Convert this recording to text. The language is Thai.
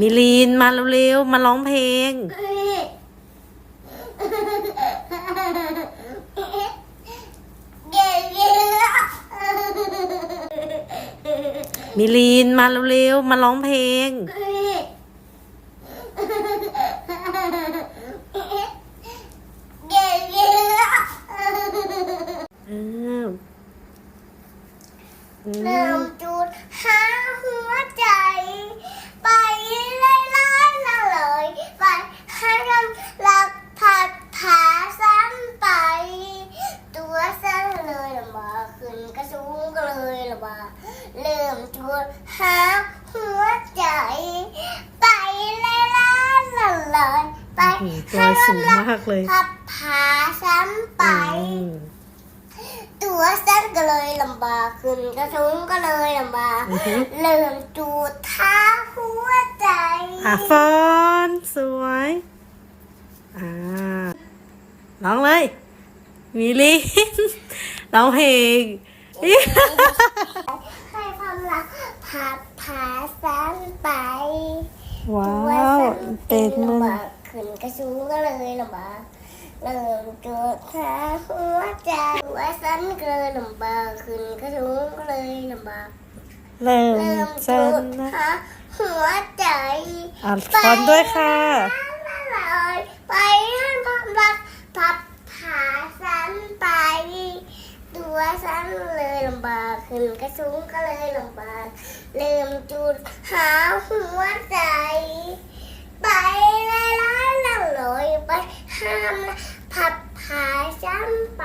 มิลีนมาเร็วๆ มาร้องเพลง มิลีนมาเร็วๆ มาร้องเพลง อ้าวอืเริ่มจุดห้าหัวใจ ไปเลยล้านละเลยไปให้กำลักผัดผาซ้ำไป ตัวสั้นเลยละมาขึ้นกระสูงก็ เลยละมาเริ่มจุดหาหัวใจ ไปเลยล้านละเลย ไปโอ้โหตัวสูงมากเลยผัดผาซ้ำไป อืม ตัวสั้นก็เลยลำบากขึ้นกระทุ้งก็เลยลำบากอือฮึ เริ่มจูดท้าหัวใจ อะฟอนสวยอ่าร้องเลยมิลีนร้องเพลงให้ความรักผัดผาสั้น ไปว้าตัววสั้นเป็นมัลำนบากขึ้นกระทุ้งก็เลยลำบากเริ่มจูดท้าหัวใจตัวสั้นก็เลยลำบากขึ้นกระทุ้งก็เลยลำบากเริ่มเริ่มจัจูนดนะท้าหัวใจอะฟอนด้วยค่ะเลยไปให้ความรักพับผาสันไป ตัว เลยลำบากขึ้นกระสูงก็เลยลำบากเริ่มจุดหาหัวใจ ไปเลยล้านละลอยไปห้ามพับผาช้ำไป